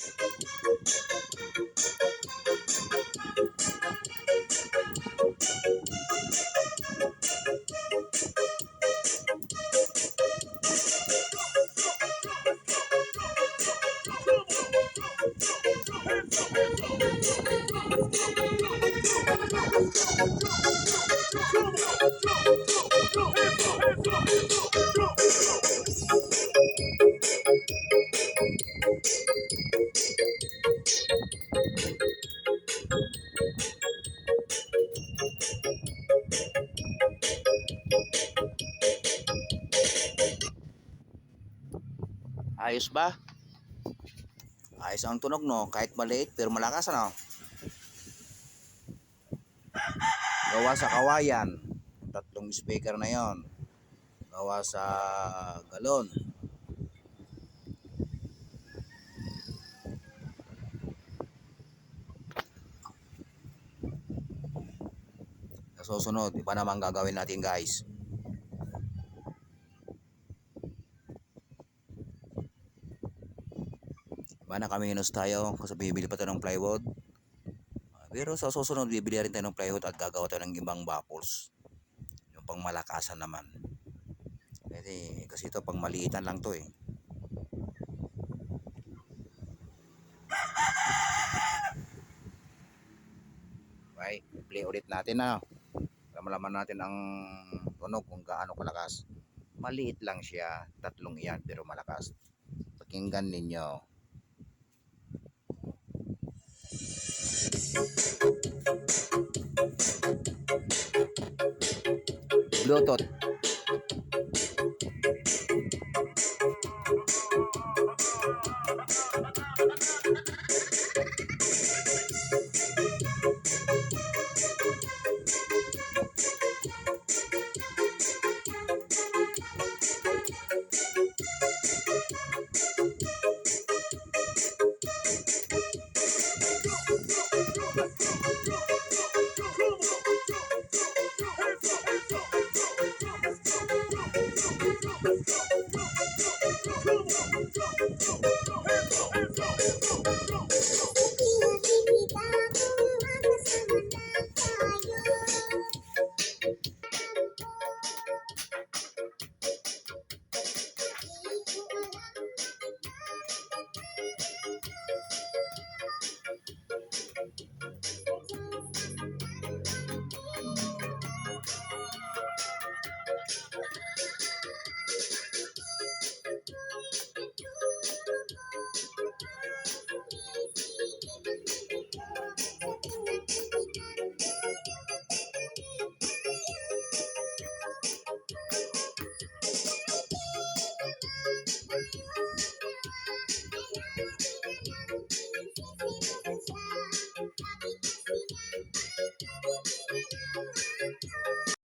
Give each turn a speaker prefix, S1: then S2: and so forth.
S1: Go, go, go. Ayos ba? Ayos ang tunog no, kahit maliit pero malakas ano. Gawa sa kawayan, tatlong speaker na yon. Gawa sa galon. Sa susunod, iba naman gagawin natin guys. Iba na kami hinus tayo kasi bibili pa tayo ng plywood. Ah, Pero sa susunod, bibili rin tayo ng plywood at gagawa tayo ng ibang baffles. Yung pang malakasan naman. Kasi, kasi ito pang maliitan lang to eh. Okay, play ulit natin na. Para malaman natin ang tunog kung gaano kalakas. Maliit lang siya, tatlong iyan pero malakas. Pakinggan ninyo. 老头。go.